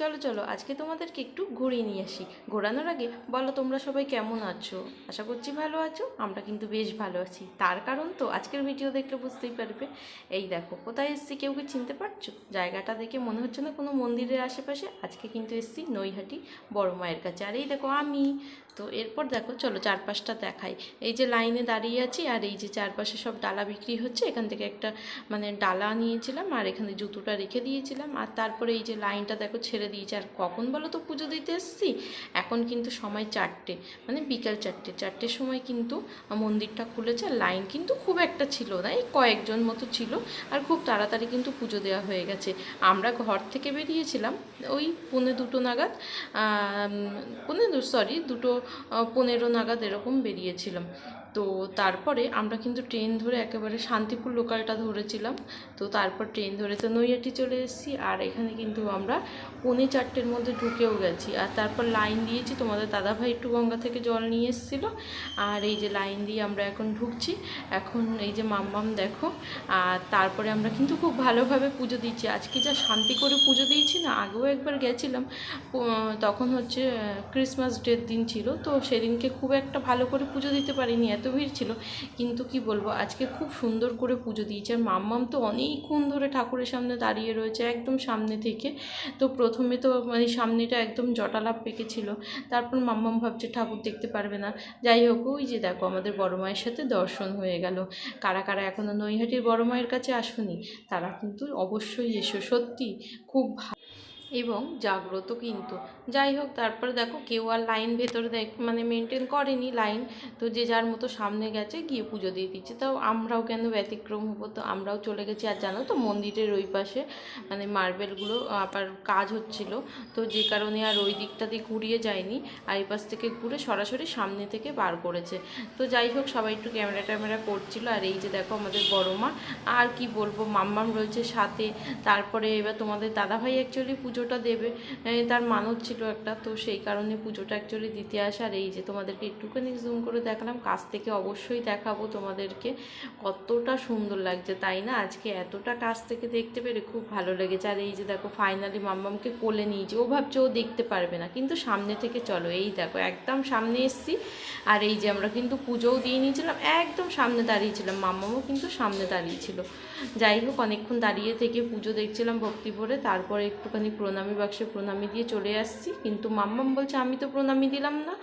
চলো চলো, আজকে তোমাদেরকে একটু ঘুরিয়ে নিয়ে আসি। ঘোরানোর আগে বলো তোমরা সবাই কেমন আছো? আশা করছি ভালো আছো, আমরা কিন্তু বেশ ভালো আছি। তার কারণ তো আজকের ভিডিও দেখলে বুঝতেই পারবে। এই দেখো, কোথায় এসছি কেউ কি চিনতে পারছ? জায়গাটা দেখে মনে হচ্ছে না কোনো মন্দিরের আশেপাশে। আজকে কিন্তু এসছি নৈহাটি বড় মায়ের কাছে। আর এই দেখো আমি। তো এরপর দেখো, চলো চারপাশটা দেখাই। এই যে লাইনে দাঁড়িয়ে আছি আর এই যে চারপাশে সব ডালা বিক্রি হচ্ছে। এখান থেকে একটা মানে ডালা নিয়েছিলাম আর এখানে জুতোটা রেখে দিয়েছিলাম। আর তারপরে এই যে লাইনটা দেখো ছেড়ে দিয়েছে। আর কখন বলো তো পুজো দিতে এসছি? এখন কিন্তু সময় চারটে মানে বিকাল চারটে। চারটের সময় কিন্তু মন্দিরটা খুলেছে। লাইন কিন্তু খুব একটা ছিল না, এই কয়েকজন মতো ছিল। আর খুব তাড়াতাড়ি কিন্তু পুজো দেওয়া হয়ে গেছে। আমরা ঘর থেকে বেরিয়েছিলাম, ওই পৌনে দুটো নাগাদ পৌনে সরি দুটো পনেরো নাগাদ এরকম বেরিয়েছিলাম। তো তারপরে আমরা কিন্তু ট্রেন ধরে একেবারে শান্তিপুর লোকালটা ধরেছিলাম। তো তারপর ট্রেন ধরে তো নৈহাটি চলে এসেছি আর এখানে কিন্তু আমরা পৌনে চারটের মধ্যে ঢুকেও গেছি। আর তারপর লাইন দিয়েছি, তোমাদের দাদাভাই একটু গঙ্গা থেকে জল নিয়ে এসেছিল। আর এই যে লাইন দিয়ে আমরা এখন ঢুকছি, এখন এই যে মাম্মাম দেখো, আর তারপরে আমরা কিন্তু খুব ভালোভাবে পুজো দিচ্ছি আজকে যা শান্তি করে পুজো দিয়েছি না, আগেও একবার গেছিলাম। তখন হচ্ছে ক্রিসমাস ডের দিন ছিল, তো সেদিনকে খুব একটা ভালো করে পুজো দিতে পারিনি, এত ভিড় ছিল। কিন্তু কি বলব, আজকে খুব সুন্দর করে পুজো দিয়েছে। আর মাম্মাম তো অনেকক্ষণ ধরে ঠাকুরের সামনে দাঁড়িয়ে রয়েছে, একদম সামনে থেকে। তো প্রথমে তো মানে সামনেটা একদম জটালাভ পেকেছিল। তারপর মাম্মাম ভাবছে, ঠাকুর দেখতে পারবে না। যাই হোক, ওই যে দেখো, আমাদের বড় মায়ের সাথে দর্শন হয়ে গেল। কারা কারা এখনও নৈহাটির বড় মায়ের কাছে আসুনি, তারা কিন্তু অবশ্যই এসো। সত্যি, খুব ভালো এবং জাগ্রত কিন্তু। যাই হোক, তারপরে দেখো কেউ আর লাইন ভেতরে দেখ মানে মেনটেন করেনি লাইন। তো যে যার মতো সামনে গেছে, গিয়ে পুজো দিয়ে দিচ্ছে। তাও আমরাও কেন ব্যতিক্রম হব? তো আমরাও চলে গেছি। আর জানো তো, মন্দিরের ওই পাশে মানে মার্বেলগুলো আবার কাজ হচ্ছিল। তো যে কারণে আর ওই দিকটা দিয়ে ঘুরিয়ে যায়নি। আর এই পাশ থেকে ঘুরে সরাসরি সামনে থেকে বার করেছে। তো যাই হোক, সবাই একটু ক্যামেরা ট্যামেরা করছিল। আর এই যে দেখো আমাদের বড় মা। আর কি বলব, মাম্মাম রয়েছে সাথে। তারপরে এবার তোমাদের দাদাভাই অ্যাকচুয়ালি পুজোটা দেবে তার মানত ছিল একটা। তো সেই কারণে পুজোটা অ্যাকচুয়ালি দিতে আসে। আর এই যে তোমাদেরকে একটুখানি জুম করে দেখালাম, কাছ থেকে অবশ্যই দেখাবো তোমাদেরকে কতটা সুন্দর লাগছে, তাই না? আজকে এতটা কাছ থেকে দেখতে পেরে খুব ভালো লেগেছে। আর এই যে দেখো ফাইনালি মাম্মামকে কোলে নিয়েছে ও ভাবছে ও দেখতে পারবে না। কিন্তু সামনে থেকে চলো, এই দেখো, একদম সামনে এসছি। আর এই যে আমরা কিন্তু পুজোও দিয়ে নিয়েছিলাম, একদম সামনে দাঁড়িয়েছিলাম মাম্মামও কিন্তু সামনে দাঁড়িয়েছিল যাই হোক, অনেকক্ষণ দাঁড়িয়ে থেকে পুজো দেখছিলাম ভক্তি ভরে। তারপরে একটুখানি প্রণামী বাক্সে প্রণামী দিয়ে চলে আসছি। কিন্তু মাম্মাম বলছে, আমি তো প্রণামী দিলাম না।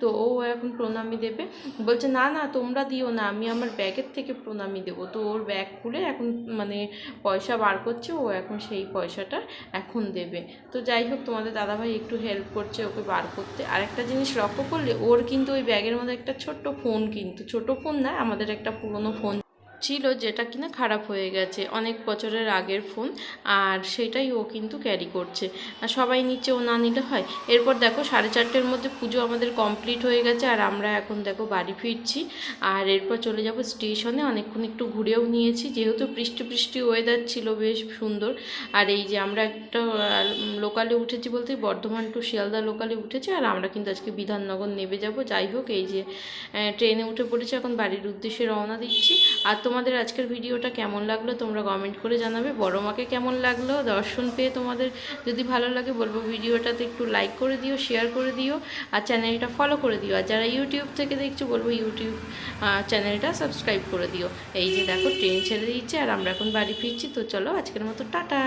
তো ও এখন প্রণামী দেবে। বলছে, না না, তোমরা দিও না, আমি আমার ব্যাগের থেকে প্রণামী দেবো। তো ওর ব্যাগ খুলে এখন মানে পয়সা বার করছে, ও এখন সেই পয়সাটা এখন দেবে। তো যাই হোক, তোমাদের দাদাভাই একটু হেল্প করছে ওকে বার করতে। আর একটা জিনিস লক্ষ্য করলে, ওর কিন্তু ওই ব্যাগের মধ্যে একটা ছোট্ট ফোন কিন্তু, ছোট ফোন না, আমাদের একটা পুরনো ফোন ছিল যেটা কিনা খারাপ হয়ে গেছে, অনেক বছরের আগের ফোন আর সেটাই ও কিন্তু ক্যারি করছে। আর সবাই নিচ্ছে, ও না নিলে হয়। এরপর দেখো সাড়ে চারটের মধ্যে পুজো আমাদের কমপ্লিট হয়ে গেছে, আর আমরা এখন দেখো বাড়ি ফিরছি। আর এরপর চলে যাব স্টেশনে অনেকক্ষণ একটু ঘুরেও নিয়েছি। যেহেতু বৃষ্টি বৃষ্টি ওয়েদার ছিল, বেশ সুন্দর। আর এই যে আমরা একটা লোকালে উঠেছি বলতে বর্ধমান টু শিয়ালদা লোকালে উঠেছি, আর আমরা কিন্তু আজকে বিধাননগর নেমে যাব। যাই হোক, এই যে ট্রেনে উঠে পড়েছি, এখন বাড়ির উদ্দেশ্যে রওনা দিচ্ছি। আর তোমাদের আজকের ভিডিওটা কেমন লাগল তোমরা কমেন্ট করে জানাবে। বড় মাকে কেমন লাগল? দর্শন পেয়ে তোমাদের যদি ভালো লাগে বলব ভিডিওটাতে একটু লাইক করে দিও শেয়ার করে দিও আর চ্যানেলটা ফলো করে দিও। আর যারা ইউটিউব থেকে দেখছ বলব ইউটিউব চ্যানেলটা সাবস্ক্রাইব করে দিও। এই যে দেখো ট্রেন ছেড়ে দিচ্ছে আর আমরা এখন বাড়ি ফিরছি। তো চলো আজকের মতো, টাটা!